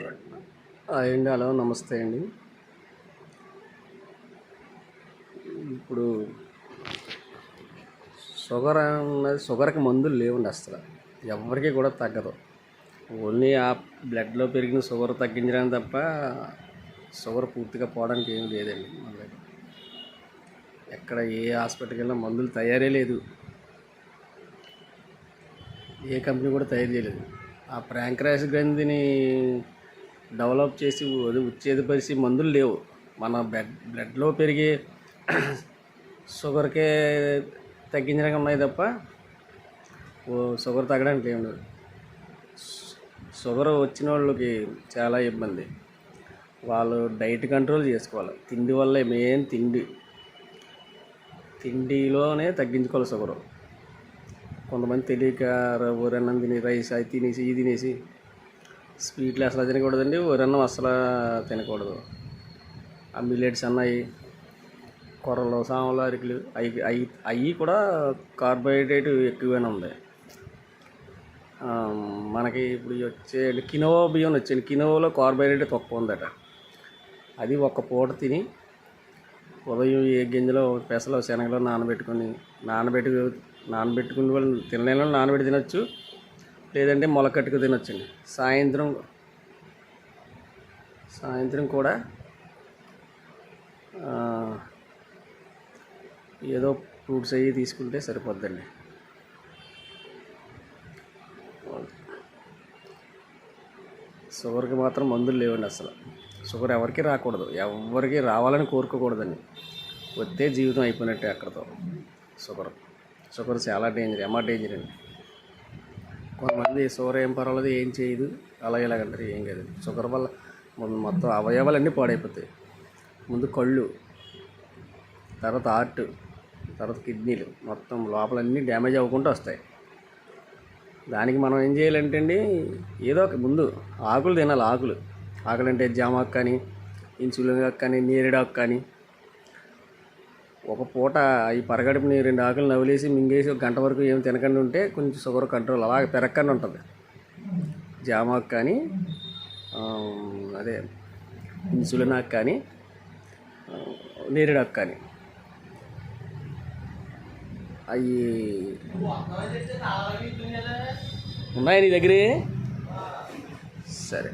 అండి హలో నమస్తే అండి. ఇప్పుడు షుగర్ అన్నది షుగర్కి మందులు లేవండి అసలు. ఎవరికి కూడా తగ్గదు. ఓన్లీ ఆ బ్లడ్లో పెరిగిన షుగర్ తగ్గించడానికి తప్ప షుగర్ పూర్తిగా పోవడానికి ఏం లేదండి మన దగ్గర. ఎక్కడ ఏ హాస్పిటల్కి వెళ్ళినా మందులు తయారే లేదు. ఏ కంపెనీ కూడా తయారు చేయలేదు. ఆ ప్రాంక్రాస్ గ్రంథిని డెవలప్ చేసి అది మందులు లేవు. మన బ్లడ్ బ్లడ్లో పెరిగే షుగర్కే తగ్గించడానికి ఉన్నాయి తప్ప ఓ షుగర్ తగ్గడానికి ఏం లేదు. షుగర్ వచ్చిన వాళ్ళకి చాలా ఇబ్బంది. వాళ్ళు డైట్ కంట్రోల్ చేసుకోవాలి. తిండి వల్ల మెయిన్ తిండి. తిండిలోనే తగ్గించుకోవాలి షుగరు. కొంతమంది తెలియక ర- ఊరన్నం తిని రైస్ అది తినేసి ఇది తినేసి స్వీట్లు అసలు తినకూడదండి ఊరన్నం అసలు తినకూడదు. ఆ మిల్లెట్స్ అన్నాయి కొర్రలు సామలు అరికలు అవి అవి అవి కూడా కార్బోహైడ్రేట్ ఎక్కువగానే ఉంది. మనకి ఇప్పుడు వచ్చే కినోవా బియ్యం వచ్చింది కినోవాలో కార్బోహైడ్రేట్ తక్కువ ఉందట. అది ఒక్క పూట తిని ఉదయం ఏ గింజలో పెసలో శనగలో నానబెట్టుకొని నానబెట్టి నానబెట్టుకుని వాళ్ళు తినలేని వాళ్ళు నానబెట్టి తినొచ్చు. లేదంటే మొలకట్టుకు తినొచ్చండి. సాయంత్రం సాయంత్రం కూడా ఏదో ఫ్రూట్స్ అవి తీసుకుంటే సరిపోద్దండి. షుగర్కి మాత్రం మందులు లేవండి అసలు. షుగర్ ఎవరికి రాకూడదు. ఎవరికి రావాలని కోరుకోకూడదండి. వస్తే జీవితం అయిపోయినట్టే అక్కడతో. షుగర్ షుగర్ చాలా డేంజర్ ఎమా డేంజర్ అండి. కొంతమంది షుగర్ ఏం పర్వాలేదు ఏం చేయదు. అలా ఇలాగంటారు ఏం కాదు. షుగర్ వల్ల మొత్తం మొత్తం అవయవాలన్నీ పాడైపోతాయి. ముందు కళ్ళు తర్వాత హార్ట్ తర్వాత కిడ్నీలు. మొత్తం లోపలన్నీ డ్యామేజ్ అవ్వకుండా వస్తాయి. దానికి మనం ఏం చేయాలంటే అండి ఏదో ఒక ముందు ఆకులు తినాలి ఆకులు. ఆకులు అంటే జామాకు కానీ ఇన్సులిన్ కానీ నేరేడాకు కానీ ఒక పూట ఈ పరగడుపుని రెండు ఆకులు నవ్వులేసి మింగేసి ఒక గంట వరకు ఏం తినకుండా ఉంటే కొంచెం షుగర్ కంట్రోల్ అలాగే పెరగకుండా ఉంటుంది. జామాకు కానీ అదే ఇన్సులిన్ ఆకు కానీ ఆ, నేరేడాకు కానీ. అవి ఉన్నాయా నీ దగ్గరే? సరే.